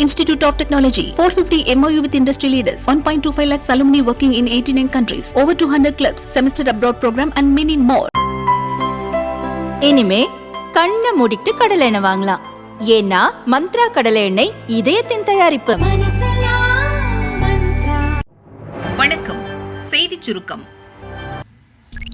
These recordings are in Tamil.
Institute of Technology, 450 MOU with industry leaders, 1.25 lakhs alumni working in 89 countries, over 200 clubs, semester abroad program and many more. இனிமே கண்ணை மூடிட்டு கடலை எண்ணெய் வாங்கலாம் ஏன்னா மந்த்ரா கடலை எண்ணெய் இதயத்தின் தயாரிப்பு வணக்கம் செய்திச் சுருக்கம்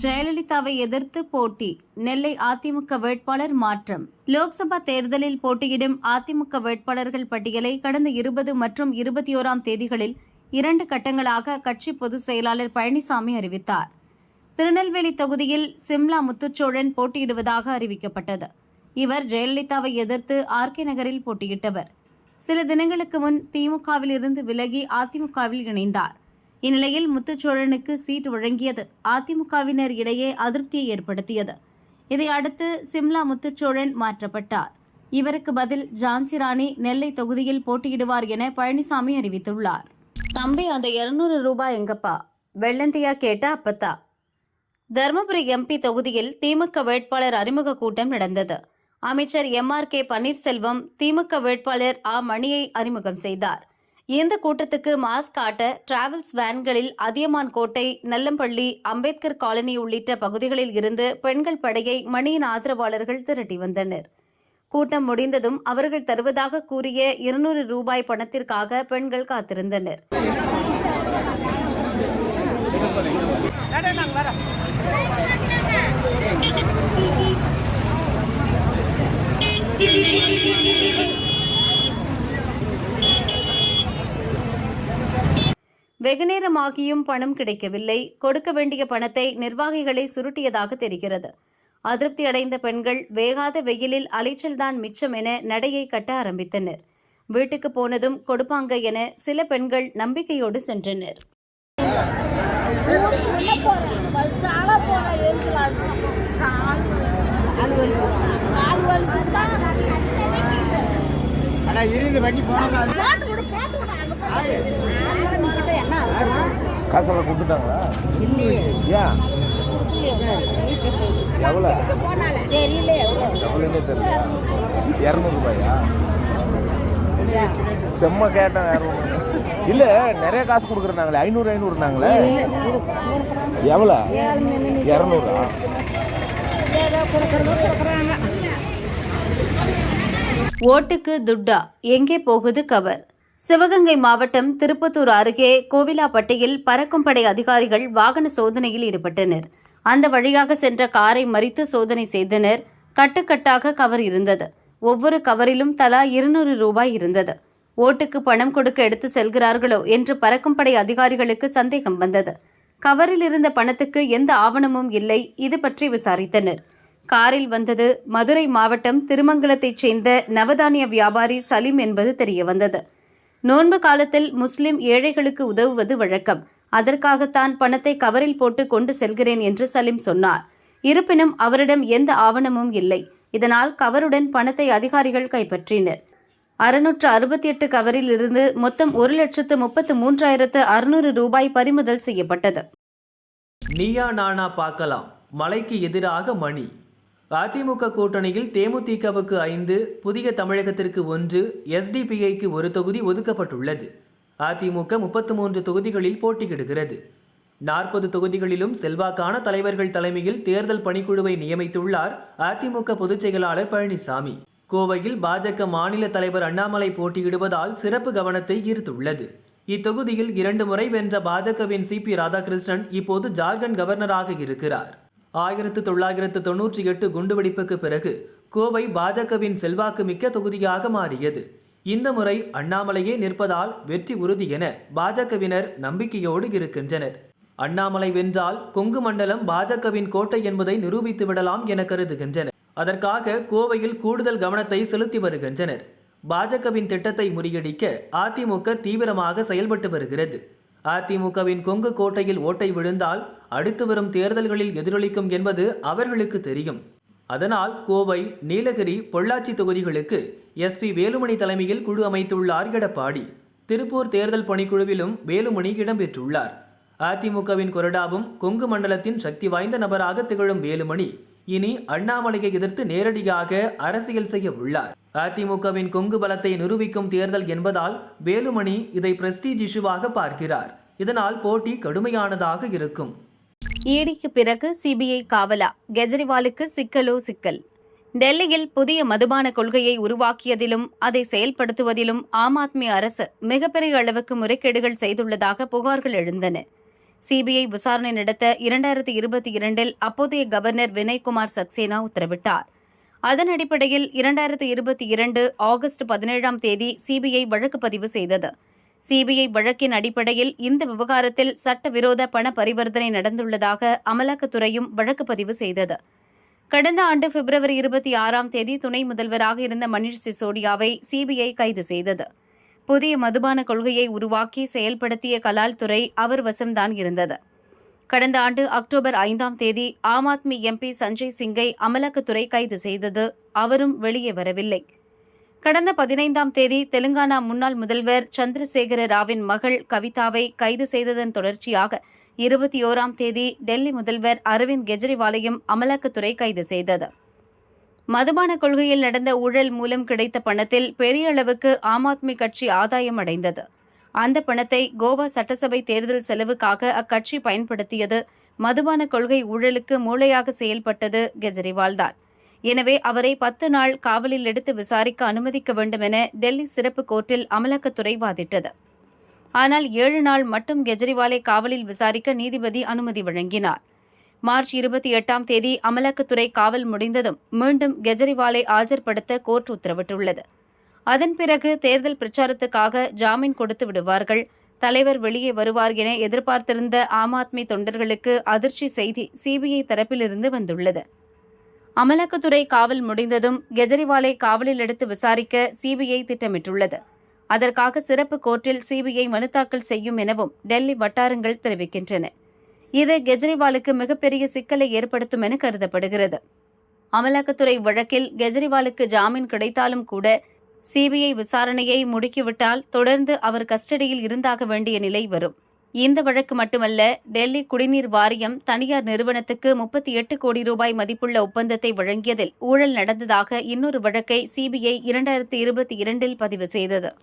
ஜெயலலிதாவை எதிர்த்து போட்டி. நெல்லை அதிமுக வேட்பாளர் மாற்றம். லோக்சபா தேர்தலில் போட்டியிடும் அதிமுக வேட்பாளர்கள் பட்டியலை கடந்த இருபது மற்றும் இருபத்தி ஓராம் தேதிகளில் இரண்டு கட்டங்களாக கட்சி பொதுச் செயலாளர் பழனிசாமி அறிவித்தார். திருநெல்வேலி தொகுதியில் சிம்லா முத்துச்சோழன் போட்டியிடுவதாக அறிவிக்கப்பட்டது. இவர் ஜெயலலிதாவை எதிர்த்து ஆர்கே நகரில் போட்டியிட்டவர். சில தினங்களுக்கு முன் திமுகவில் இருந்து விலகி அதிமுகவில் இணைந்தார். இந்நிலையில் முத்துச்சோழனுக்கு சீட் வழங்கியது. அதிமுகவினர் இடையே அதிருப்தியை ஏற்படுத்தியது. இதை அடுத்து சிம்லா முத்துச்சோழன் மாற்றப்பட்டார். இவருக்கு பதில் ஜான்சி ராணி நெல்லை தொகுதியில் போட்டியிடுவார் என பழனிசாமி அறிவித்துள்ளார். தம்பி அந்த இருநூறு ரூபாய் எங்கப்பா? வெள்ளந்தியா கேட்ட அப்பத்தா. தருமபுரி எம்பி தொகுதியில் திமுக வேட்பாளர் அறிமுக கூட்டம் நடந்தது. அமைச்சர் M R K Panneerselvam DMK வேட்பாளர் ஆ மணியை அறிமுகம் செய்தார். இந்த கூட்டத்துக்கு மாஸ்க் காட்ட டிராவல்ஸ் வேன்களில் அதியமான் கோட்டை நல்லம்பள்ளி அம்பேத்கர் காலனி உள்ளிட்ட பகுதிகளில் இருந்து பெண்கள் படையை மணியின் ஆதரவாளர்கள் திரட்டி வந்தனர். கூட்டம் முடிந்ததும் அவர்கள் தருவதாக கூறிய இருநூறு ரூபாய் பணத்திற்காக பெண்கள் காத்திருந்தனர். வெகுநேரமாகியும் பணம் கிடைக்கவில்லை. கொடுக்க வேண்டிய பணத்தை நிர்வாகிகளை சுருட்டியதாக தெரிகிறது. அதிருப்தி அடைந்த பெண்கள் வேகாத வெயிலில் அலைச்சல்தான் மிச்சம் என நடையை கட்ட ஆரம்பித்தனர். வீட்டுக்கு போனதும் கொடுப்பாங்க என சில பெண்கள் நம்பிக்கையோடு சென்றனர். காசெல்லாம் கொடுத்துட்டாங்களா? ஏன் எவ்வளோ? எவ்வளோன்னே தெரியல. இரநூறுபாயா? செம்ம கேட்டேன் வேற ஒன்று இல்லை நிறைய காசு கொடுக்குறாங்களே ஐநூறு ஐநூறுனாங்களே எவ்வளோ? இரநூறா? ஓட்டுக்கு துட்டா எங்கே போகுது கவர்? சிவகங்கை மாவட்டம் திருப்பத்தூர் அருகே கோவிலாப்பட்டியில் பறக்கும் படை அதிகாரிகள் வாகன சோதனையில் ஈடுபட்டனர். அந்த வழியாக சென்ற காரை மறித்து சோதனை செய்தனர். கட்டுக்கட்டாக கவர் இருந்தது. ஒவ்வொரு கவரிலும் தலா இருநூறு ரூபாய் இருந்தது. ஓட்டுக்கு பணம் கொடுக்க எடுத்து செல்கிறார்களோ என்று பறக்கும் படை அதிகாரிகளுக்கு சந்தேகம் வந்தது. கவரில் இருந்த பணத்துக்கு எந்த ஆவணமும் இல்லை. இது பற்றி விசாரித்தனர். காரில் வந்தது மதுரை மாவட்டம் திருமங்கலத்தைச் சேர்ந்த நவதானிய வியாபாரி சலீம் என்பது தெரியவந்தது. நோன்பு காலத்தில் முஸ்லிம் ஏழைகளுக்கு உதவுவது வழக்கம். அதற்காகத்தான் பணத்தை கவரில் போட்டு கொண்டு செல்கிறேன் என்று சலீம் சொன்னார். இருப்பினும் அவரிடம் எந்த ஆவணமும் இல்லை. இதனால் கவருடன் பணத்தை அதிகாரிகள் கைப்பற்றினர். அறுநூற்று அறுபத்தி எட்டு கவரில் இருந்து மொத்தம் ஒரு லட்சத்து முப்பத்து மூன்றாயிரத்து அறுநூறு ரூபாய் பறிமுதல் செய்யப்பட்டது. நீயா நானா பார்க்கலாம். மலைக்கு எதிராக மணி. அதிமுக கூட்டணியில் தேமுதிகவுக்கு ஐந்து புதிய தமிழகத்திற்கு ஒன்று எஸ்டிபிஐக்கு ஒரு தொகுதி ஒதுக்கப்பட்டுள்ளது. அதிமுக முப்பத்து மூன்று தொகுதிகளில் போட்டியிடுகிறது. நாற்பது தொகுதிகளிலும் செல்வாக்கான தலைவர்கள் தலைமையில் தேர்தல் பணிக்குழுவை நியமித்துள்ளார் அதிமுக பொதுச் செயலாளர் பழனிசாமி. கோவையில் பாஜக மாநில தலைவர் அண்ணாமலை போட்டியிடுவதால் சிறப்பு கவனத்தை ஈர்த்துள்ளது. இத்தொகுதியில் இரண்டு முறை வென்ற பாஜகவின் சி பி ராதாகிருஷ்ணன் இப்போது ஜார்க்கண்ட் கவர்னராக இருக்கிறார். ஆயிரத்து தொள்ளாயிரத்து தொன்னூற்றி எட்டு குண்டுவெடிப்புக்கு பிறகு கோவை பாஜகவின் செல்வாக்கு மிக்க தொகுதியாக மாறியது. இந்த முறை அண்ணாமலையே நிற்பதால் வெற்றி உறுதி என பாஜகவினர் நம்பிக்கையோடு இருக்கின்றனர். அண்ணாமலை வென்றால் கொங்கு மண்டலம் பாஜகவின் கோட்டை என்பதை நிரூபித்து விடலாம் என கருதுகின்றனர். அதற்காக கோவையில் கூடுதல் கவனத்தை செலுத்தி வருகின்றனர். பாஜகவின் திட்டத்தை முறியடிக்க அதிமுக தீவிரமாக செயல்பட்டு வருகிறது. அதிமுகவின் கொங்கு கோட்டையில் ஓட்டை விழுந்தால் அடுத்து வரும் தேர்தல்களில் எதிரொலிக்கும் என்பது அவர்களுக்கு தெரியும். அதனால் கோவை நீலகிரி பொள்ளாச்சி தொகுதிகளுக்கு எஸ்பி வேலுமணி தலைமையில் குழு அமைத்துள்ளார் எடப்பாடி. திருப்பூர் தேர்தல் பணிக்குழுவிலும் வேலுமணி இடம்பெற்றுள்ளார் அதிமுகவின் கொறடாவும் கொங்கு மண்டலத்தின் சக்தி வாய்ந்த நபராக திகழும் வேலுமணி இனி அண்ணாமலையை எதிர்த்து நேரடியாக அரசியல் செய்ய உள்ளார். அதிமுகவின் கொங்கு பலத்தை நிரூபிக்கும் தேர்தல் என்பதால் வேலுமணி இதை பிரஸ்டீஜ் இஷ்யூவாக பார்க்கிறார். இதனால் போட்டி கடுமையானதாக இருக்கும். ஈடிக்கு பிறகு சிபிஐ காவலா? கெஜ்ரிவாலுக்கு சிக்கலோ சிக்கல்? டெல்லியில் புதிய மதுபான கொள்கையை உருவாக்கியதிலும் அதை செயல்படுத்துவதிலும் ஆம் ஆத்மி அரசு மிகப்பெரிய அளவுக்கு முறைகேடுகள் செய்துள்ளதாக புகார்கள் எழுந்தன. சிபிஐ விசாரணை நடத்த இரண்டாயிரத்தி இருபத்தி இரண்டில் அப்போதைய கவர்னர் வினய்குமார் சக்சேனா உத்தரவிட்டார். அதன் அடிப்படையில் இரண்டாயிரத்தி இருபத்தி இரண்டு ஆகஸ்ட் பதினேழாம் தேதி சிபிஐ வழக்கு பதிவு செய்தது. சிபிஐ வழக்கின் அடிப்படையில் இந்த விவகாரத்தில் சட்டவிரோத பண பரிவர்த்தனை நடந்துள்ளதாக அமலாக்கத்துறையும் வழக்கு பதிவு செய்தது. கடந்த ஆண்டு பிப்ரவரி இருபத்தி ஆறாம் தேதி துணை முதல்வராக இருந்த மணிஷ் சிசோடியாவை சிபிஐ கைது செய்தது. புதிய மதுபான கொள்கையை உருவாக்கி செயல்படுத்திய கலால் துறை அவர் வசம்தான் இருந்தது. கடந்த ஆண்டு அக்டோபர் ஐந்தாம் தேதி ஆம் ஆத்மி எம்பி சஞ்சய் சிங்கை அமலாக்கத்துறை கைது செய்தது அவரும் வெளியே வரவில்லை. கடந்த பதினைந்தாம் தேதி தெலுங்கானா முன்னாள் முதல்வர் சந்திரசேகர ராவின் மகள் கவிதாவை கைது செய்ததன் தொடர்ச்சியாக இருபத்தி ஓராம் தேதி டெல்லி முதல்வர் அரவிந்த் கெஜ்ரிவாலையும் அமலாக்கத்துறை கைது செய்தது. மதுபான கொள்கையில் நடந்த ஊழல் மூலம் கிடைத்த பணத்தில் பெரிய அளவுக்கு ஆம் ஆத்மி கட்சி ஆதாயம் அடைந்தது. அந்த பணத்தை கோவா சட்டசபை தேர்தல் செலவுக்காக அக்கட்சி பயன்படுத்தியது மதுபான கொள்கை ஊழலுக்கு மூளையாக செயல்பட்டது கெஜ்ரிவால் தான். எனவே அவரை பத்து நாள் காவலில் எடுத்து விசாரிக்க அனுமதிக்க வேண்டும் என டெல்லி சிறப்பு கோர்ட்டில் அமலாக்கத்துறை வாதிட்டது. ஆனால் ஏழு நாள் மட்டும் கெஜ்ரிவாலை காவலில் விசாரிக்க நீதிபதி அனுமதி வழங்கினார். மார்ச் இருபத்தி எட்டாம் தேதி அமலாக்கத்துறை காவல் முடிந்ததும் மீண்டும் கெஜ்ரிவாலை ஆஜர்படுத்த கோர்ட் உத்தரவிட்டுள்ளது. அதன் பிறகு தேர்தல் பிரச்சாரத்துக்காக ஜாமீன் கொடுத்து விடுவார்கள். தலைவர் வெளியே வருவார் என எதிர்பார்த்திருந்த ஆம் ஆத்மி தொண்டர்களுக்கு அதிர்ச்சி செய்தி சிபிஐ தரப்பிலிருந்து வந்துள்ளது. அமலாக்கத்துறை காவல் முடிந்ததும் கெஜ்ரிவாலை காவலில் எடுத்து விசாரிக்க சிபிஐ திட்டமிட்டுள்ளது. அதற்காக சிறப்பு கோர்ட்டில் சிபிஐ மனு தாக்கல் செய்யும் எனவும் டெல்லி வட்டாரங்கள் தெரிவிக்கின்றன. இது கெஜ்ரிவாலுக்கு மிகப்பெரிய சிக்கலை ஏற்படுத்தும் என கருதப்படுகிறது. அமலாக்கத்துறை வழக்கில் கெஜ்ரிவாலுக்கு ஜாமீன் கிடைத்தாலும் கூட சிபிஐ விசாரணையை முடுக்கிவிட்டால் தொடர்ந்து அவர் கஸ்டடியில் இருந்தாக வேண்டிய நிலை வரும். இந்த வழக்கு மட்டுமல்ல டெல்லி குடிநீர் வாரியம் தனியார் நிறுவனத்துக்கு முப்பத்தி எட்டு கோடி ரூபாய் மதிப்புள்ள ஒப்பந்தத்தை வழங்கியதில் ஊழல் நடந்ததாக இன்னொரு வழக்கை சிபிஐ இரண்டாயிரத்தி இருபத்தி இரண்டில் பதிவு செய்தது.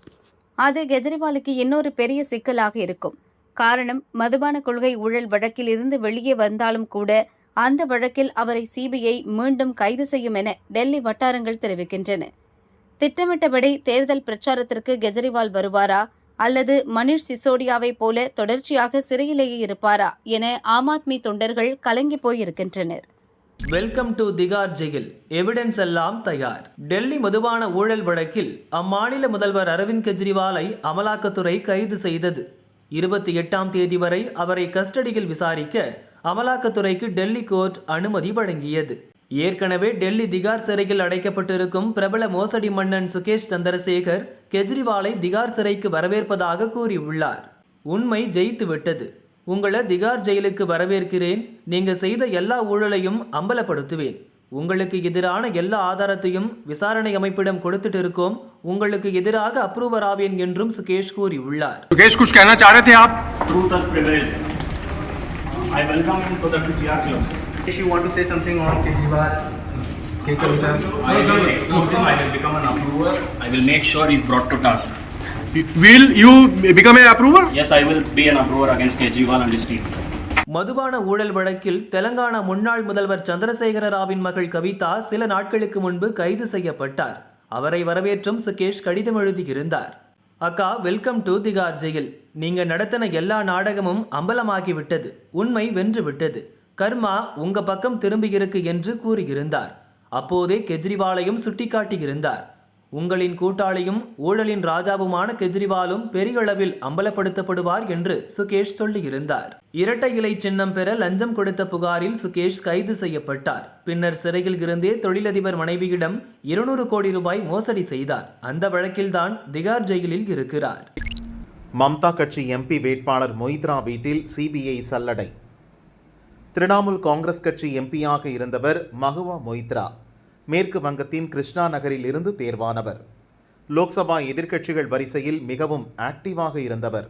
அது கெஜ்ரிவாலுக்கு இன்னொரு பெரிய சிக்கலாக இருக்கும். காரணம் மதுபான கொள்கை ஊழல் வழக்கில் இருந்து வெளியே வந்தாலும் கூட அந்த வழக்கில் அவரை சிபிஐ மீண்டும் கைது செய்யும் என டெல்லி வட்டாரங்கள் தெரிவிக்கின்றன. திட்டமிட்டபடி தேர்தல் பிரச்சாரத்திற்கு கெஜ்ரிவால் வருவாரா? அல்லது மணிஷ் சிசோடியாவை போல தொடர்ச்சியாக சிறையிலேயே இருப்பாரா? என ஆம் ஆத்மி தொண்டர்கள் கலங்கி போயிருக்கின்றனர். Welcome to Tihar jail evidence எல்லாம் தயார். டெல்லி மதுபான ஊழல் வழக்கில் அம்மாநில முதல்வர் அரவிந்த் கெஜ்ரிவாலை அமலாக்கத்துறை கைது செய்தது. இருபத்தி எட்டாம் தேதி வரை அவரை கஸ்டடியில் விசாரிக்க அமலாக்கத்துறைக்கு டெல்லி கோர்ட் அனுமதி வழங்கியது. ஏற்கனவே டெல்லி திகார் சிறையில் அடைக்கப்பட்டிருக்கும் பிரபல மோசடி மன்னன் சுகேஷ் சந்திரசேகர் கெஜ்ரிவாலை திகார் சிறைக்கு வரவேற்பதாக கூறியுள்ளார். உண்மை ஜெயித்து விட்டது. உங்களை திகார் ஜெயிலுக்கு வரவேற்கிறேன். நீங்க செய்த எல்லா ஊழலையும் அம்பலப்படுத்துவேன். உங்களுக்கு எதிரான எல்லா ஆதாரத்தையும் விசாரணை அமைப்பிடம் கொடுத்துட்டு இருக்கோம் உங்களுக்கு எதிராக அப்ரூவர் ஆவேன் என்றும் சுகேஷ் கூறியுள்ளார் सुकेश कुछ कहना चाह रहे थे आप truth has prevailed. I welcome him to the PCR club. If you want to say something on Kejriwal, I will expose him, I will become an approver, I will make sure he's brought to task. will you become an approver Yes, I will be an approver against Kejriwal and his team. மதுபான ஊழல் வழக்கில் தெலங்கானா முன்னாள் முதல்வர் சந்திரசேகர ராவின் மகள் கவிதா சில நாட்களுக்கு முன்பு கைது செய்யப்பட்டார். அவரை வரவேற்றும் சுகேஷ் கடிதம் எழுதியிருந்தார். அக்கா வெல்கம் டு திகார் ஜெயில். நீங்க நடத்தின எல்லா நாடகமும் அம்பலமாகிவிட்டது. உண்மை வென்று விட்டது கர்மா உங்க பக்கம் திரும்பியிருக்கு என்று கூறியிருந்தார். அப்போதே கெஜ்ரிவாலையும் சுட்டிக்காட்டியிருந்தார். உங்களின் கூட்டாளியும் ஊழலின் ராஜாவுமான கெஜ்ரிவாலும் பெரிய அளவில் அம்பலப்படுத்தப்படுவார் என்று சுகேஷ் சொல்லியிருந்தார். இரட்டை இலை சின்னம் பெற லஞ்சம் கொடுத்த புகாரில் சுகேஷ் கைது செய்யப்பட்டார். பின்னர் சிறையில் இருந்தே தொழிலதிபர் மனைவியிடம் இருநூறு கோடி ரூபாய் மோசடி செய்தார். அந்த வழக்கில்தான் திகார் ஜெயிலில் இருக்கிறார். மம்தா கட்சி எம்பி வேட்பாளர் மொய்த்ரா வீட்டில் சிபிஐ சல்லடை. திரிணாமுல் காங்கிரஸ் கட்சி எம்பியாக இருந்தவர் மகுவா மொய்த்ரா. மேற்கு வங்கத்தின் கிருஷ்ணா நகரில் இருந்து தேர்வானவர். லோக்சபா எதிர்க்கட்சிகள் வரிசையில் மிகவும் ஆக்டிவாக இருந்தவர்.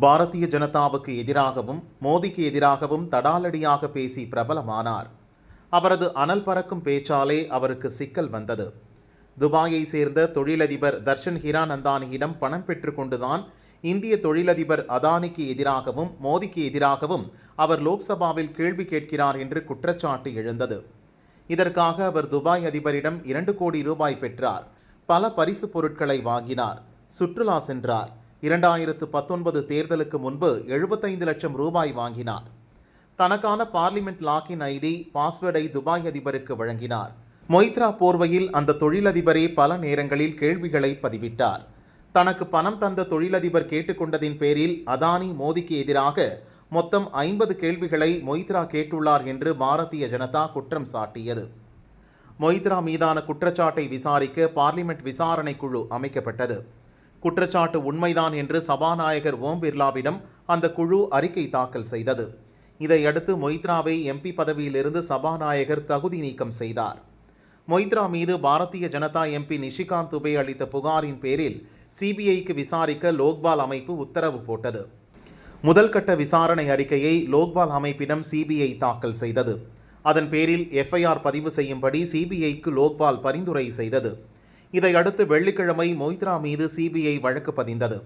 பாரதிய ஜனதாவுக்கு எதிராகவும் மோடிக்கு எதிராகவும் தடாலடியாக பேசி பிரபலமானார். அவரது அனல் பறக்கும் பேச்சாலே அவருக்கு சிக்கல் வந்தது. துபாயை சேர்ந்த தொழிலதிபர் தர்ஷன் ஹிரானந்தானியிடம் பணம் பெற்றுக்கொண்டுதான் இந்திய தொழிலதிபர் அதானிக்கு எதிராகவும் மோடிக்கு எதிராகவும் அவர் லோக்சபாவில் கேள்வி கேட்கிறார் என்று குற்றச்சாட்டு எழுந்தது. இதற்காக அவர் துபாய் அதிபரிடம் இரண்டு கோடி ரூபாய் பெற்றார். பல பரிசு பொருட்களை வாங்கினார். சுற்றுலா சென்றார். இரண்டாயிரத்து பத்தொன்பது தேர்தலுக்கு முன்பு எழுபத்தைந்து லட்சம் ரூபாய் வாங்கினார். தனக்கான பார்லிமெண்ட் லாக்கின் ஐடி பாஸ்வேர்டை துபாய் அதிபருக்கு வழங்கினார். மொய்த்ரா போர்வையில் அந்த தொழிலதிபரே பல நேரங்களில் கேள்விகளை பதிவிட்டார். தனக்கு பணம் தந்த தொழிலதிபர் கேட்டுக்கொண்டதின் பேரில் அதானி மோடிக்கு எதிராக மொத்தம் ஐம்பது கேள்விகளை மொய்த்ரா கேட்டுள்ளார் என்று பாரதிய ஜனதா குற்றம் சாட்டியது. மொய்த்ரா மீதான குற்றச்சாட்டை விசாரிக்க பார்லிமெண்ட் விசாரணை குழு அமைக்கப்பட்டது. குற்றச்சாட்டு உண்மைதான் என்று சபாநாயகர் ஓம் பிர்லாவிடம் அந்த குழு அறிக்கை தாக்கல் செய்தது. இதையடுத்து மொய்த்ராவை எம்பி பதவியிலிருந்து சபாநாயகர் தகுதி நீக்கம் செய்தார். மொய்த்ரா மீது பாரதிய ஜனதா எம்பி நிஷிகாந்த் துபே அளித்த புகாரின் பேரில் சிபிஐக்கு விசாரிக்க லோக்பால் அமைப்பு உத்தரவு போட்டது. முதல் கட்ட விசாரணை அறிக்கையை லோக்பால் அமைப்பிடம் சிபிஐ தாக்கல் செய்தது. அதன் பேரில் எஃப்ஐஆர் பதிவு செய்யும்படி சிபிஐக்கு லோக்பால் பரிந்துரை செய்தது. இதையடுத்து வெள்ளிக்கிழமை மொய்த்ரா மீது சிபிஐ வழக்கு பதிந்தது.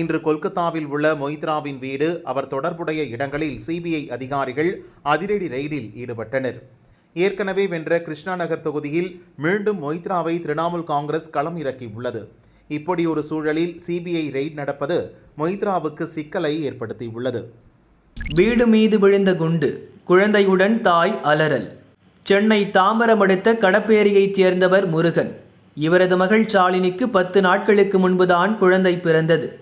இன்று கொல்கத்தாவில் உள்ள மொய்த்ராவின் வீடு அவர் தொடர்புடைய இடங்களில் சிபிஐ அதிகாரிகள் அதிரடி ரெய்டில் ஈடுபட்டனர். ஏற்கனவே வென்ற கிருஷ்ணா நகர் தொகுதியில் மீண்டும் மொய்த்ராவை திரிணாமுல் காங்கிரஸ் களம் இறக்கியுள்ளது. இப்படி ஒரு சூழலில் சிபிஐ ரெய்ட் நடப்பது மொய்த்ராவுக்கு சிக்கலை ஏற்படுத்தியுள்ளது. வீடு மீது விழுந்த குண்டு குழந்தையுடன் தாய் அலறல். சென்னை தாம்பரம் அடுத்த கடப்பேரியைச் சேர்ந்தவர் முருகன். இவரது மகள் ஷாலினிக்கு பத்து நாட்களுக்கு முன்புதான் குழந்தை பிறந்தது.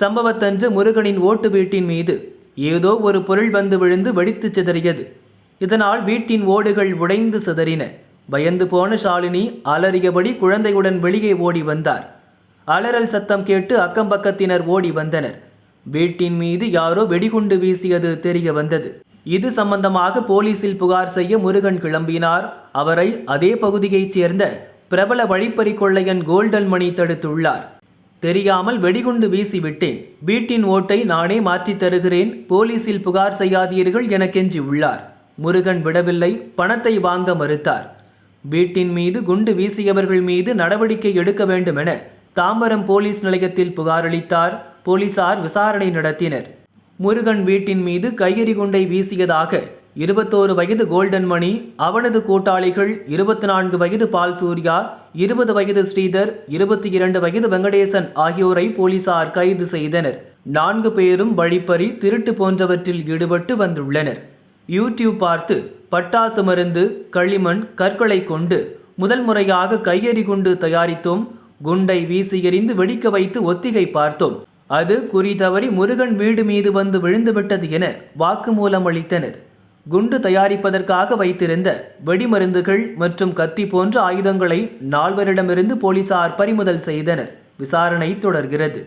சம்பவத்தன்று முருகனின் ஓட்டு வீட்டின் மீது ஏதோ ஒரு பொருள் வந்து விழுந்து வெடித்துச் சிதறியது. இதனால் வீட்டின் ஓடுகள் உடைந்து சிதறின. பயந்து போன ஷாலினி அலறியபடி குழந்தையுடன் வெளியே ஓடி வந்தார். அலறல் சத்தம் கேட்டு அக்கம்பக்கத்தினர் ஓடி வந்தனர். வீட்டின் மீது யாரோ வெடிகுண்டு வீசியது தெரிய வந்தது. இது சம்பந்தமாக போலீசில் புகார் செய்ய முருகன் கிளம்பினார். அவரை அதே பகுதியைச் சேர்ந்த பிரபல வழிப்பறி கொள்ளையன் கோல்டன் மணி தடுத்துள்ளார். தெரியாமல் வெடிகுண்டு வீசிவிட்டேன். வீட்டின் ஓட்டை நானே மாற்றித் தருகிறேன். போலீசில் புகார் செய்யாதீர்கள் என கெஞ்சி உள்ளார் முருகன் விடவில்லை. பணத்தை வாங்க மறுத்தார். வீட்டின் மீது குண்டு வீசியவர்கள் மீது நடவடிக்கை எடுக்க வேண்டும் என தாம்பரம் போலீஸ் நிலையத்தில் புகாரளித்தார் போலீசார் விசாரணை நடத்தினர். முருகன் வீட்டின் மீது கையெறி குண்டை வீசியதாக இருபத்தோரு வயது கோல்டன் மணி அவனது கூட்டாளிகள் இருபத்தி நான்கு வயது பால் சூர்யா இருபது வயது ஸ்ரீதர் இருபத்தி இரண்டு வயது வெங்கடேசன் ஆகியோரை போலீசார் கைது செய்தனர். நான்கு பேரும் வழிப்பறி திருட்டு போன்றவற்றில் ஈடுபட்டு வந்துள்ளனர். யூடியூப் பார்த்து பட்டாசு மருந்து களிமண் கற்களை கொண்டு முதல் முறையாக கையெறி குண்டு தயாரித்தும் குண்டை வீசி எறிந்து வெடிக்க வைத்து ஒத்திகை பார்த்தோம். அது குறி தவறி முருகன் வீடு மீது வந்து விழுந்துவிட்டது என வாக்குமூலம் அளித்தனர். குண்டு தயாரிப்பதற்காக வைத்திருந்த வெடிமருந்துகள் மற்றும் கத்தி போன்ற ஆயுதங்களை நால்வரிடமிருந்து போலீசார் பறிமுதல் செய்தனர். விசாரணை தொடர்கிறது.